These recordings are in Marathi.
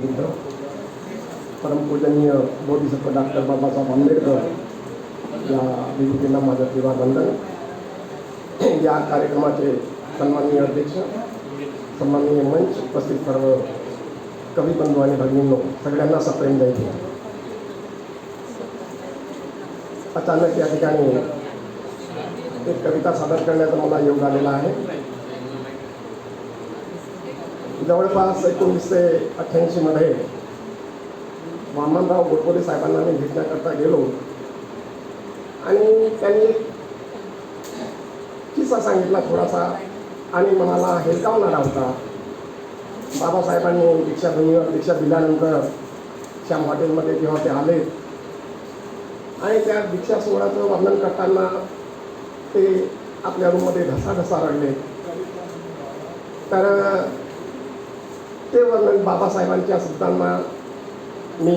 बुद्ध परमपूजनीय बोधिसत्व डॉक्टर बाबासाहेब आंबेडकर या विभूतींना माझं अभिवादन या कार्यक्रमाचे सन्माननीय अध्यक्ष सन्माननीय मंच उपस्थित सर्व कवी बंधू आणि भगिनींनो सगळ्यांना सप्रेम द्यायचे अचानक या ठिकाणी एक कविता सादर करण्याचा मला योग आलेला आहे. जवळपास एकोणीसशे अठ्ठ्याऐंशीमध्ये वामनराव गोडबोले साहेबांना मी भेटण्याकरता गेलो. आणि त्यांनी किस्सा सांगितला थोडासा आणि मनाला हेलकावणारा होता. बाबासाहेबांनी दीक्षाभूमीवर दीक्षा दिल्यानंतर श्याम हॉटेलमध्ये जेव्हा ते आले आणि त्या दीक्षा सोहळ्याचं वर्णन करताना ते आपल्या रूममध्ये घसाघसा रडले. तर ते वर्णन बाबासाहेबांच्या शब्दांना मी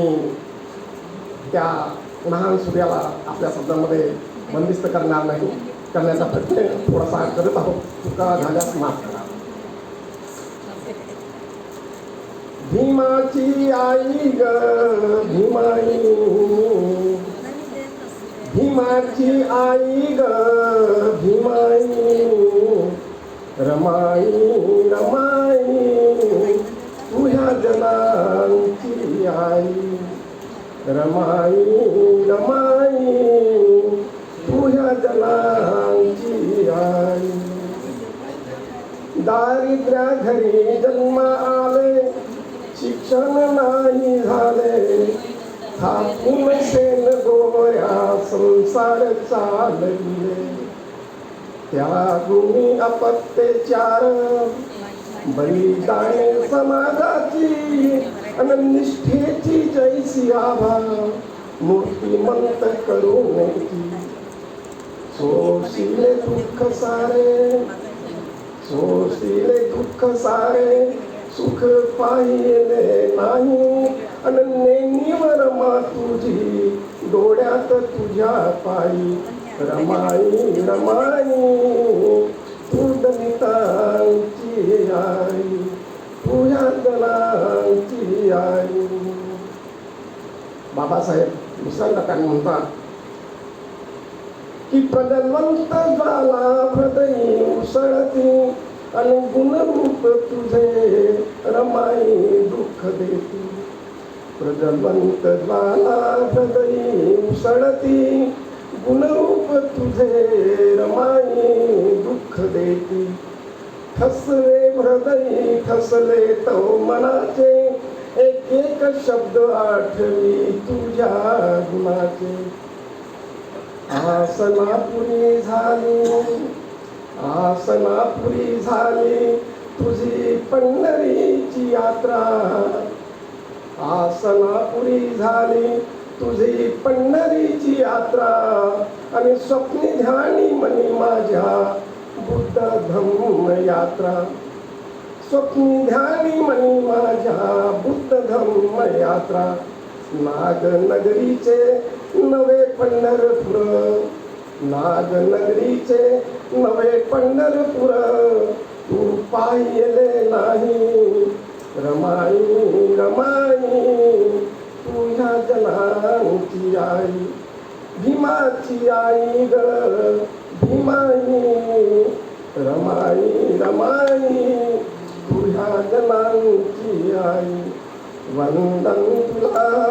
त्या महान सूर्याला आपल्या शब्दांमध्ये बंदिस्त करणार नाही करण्याचा प्रयत्न थोडासा करत आहोत. चुका झाल्यास माफ करा. भीमाची आई ग भीमाई. भीमाची आई ग. रमाई रमाई तुझ्या जनांची आई दारिद्र्या घरी जन्म आले शिक्षण नाही झाले. थापून सेन गोया संसार चालले त्या गुणी अपत्याचार बलिदाने समाजाची अननिष्ठेची जैसी आभा मूर्तिमंत करुण्याची सोशिले दुःख सारे सोशिले दुःख सारे सुख पाहिले नाही. अनन्य मा तुझी डोळ्यात तुझ्या पायी रमाई रमाई. तू दलितांची आई तुझ्या दला आई बाबासाहेब विसरकांनी म्हणतात की प्रजन्वंत झाला हृदयी उसळती आणि गुणरूप तुझे रमाई दुःख देती. प्रजन्वंत झाला हृदयी उसळती गुणरूप तुझे रमाई दुःख देती. खसले हृदयी खसले तो मनाचे एक शब्द आठवी तुझ्या गुणाचे आसनापुरी झाली. आसनापुरी झाली तुझी पंढरीची यात्रा. आसनापुरी झाली तुझी पंढरीची यात्रा. आणि स्वप्नी ध्यानी मनी माझ्या बुद्ध धम्म यात्रा. स्वप्नी ध्यानी मनी माझ्या बुद्ध धर्म यात्रा नागनगरीचे नवे पंढरपूर. नागनगरीचे नवे पंढरपूर. तू पाहिले नाही. रमाई रमाई तुझ्या जनांची आई. भीमाची आई ग भीमाई रमाई रमाई तुझ्या जनांची आई वंदन तुला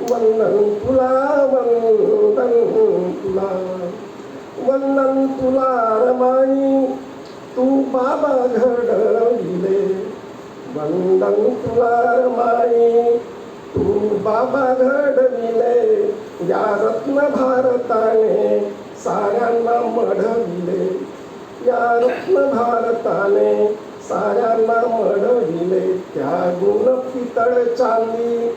वंदन तुला वंदन तुला. वंदन तुला रमाई तू बाबा घडविले. वंदन तुला रमाई तू बाबा घडविले. या रत्न भारताने साऱ्यांना मढविले. या रत्न भारताने साऱ्यांना म्हणविले त्या गुण पितळ चांदी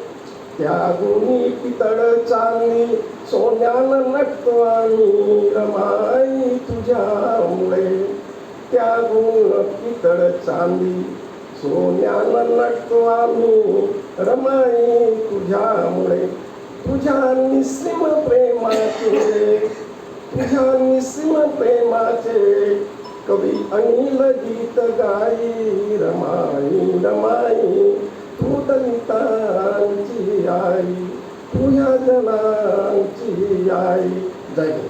त्या गुणी पितळ चांदी सोन्यान नटतो आम्ही रमाई तुझ्यामुळे त्या गुण पितळ चांदी सोन्यान नटतो आम्ही रमाई तुझ्यामुळे तुझ्या निस्सीम प्रेमाचे तुझ्या निस्सीम प्रेमाचे कवी अनिल गीत गाई रमाई रमाई तू जनांची आई तू ह्या जनांची आई. जय गुरु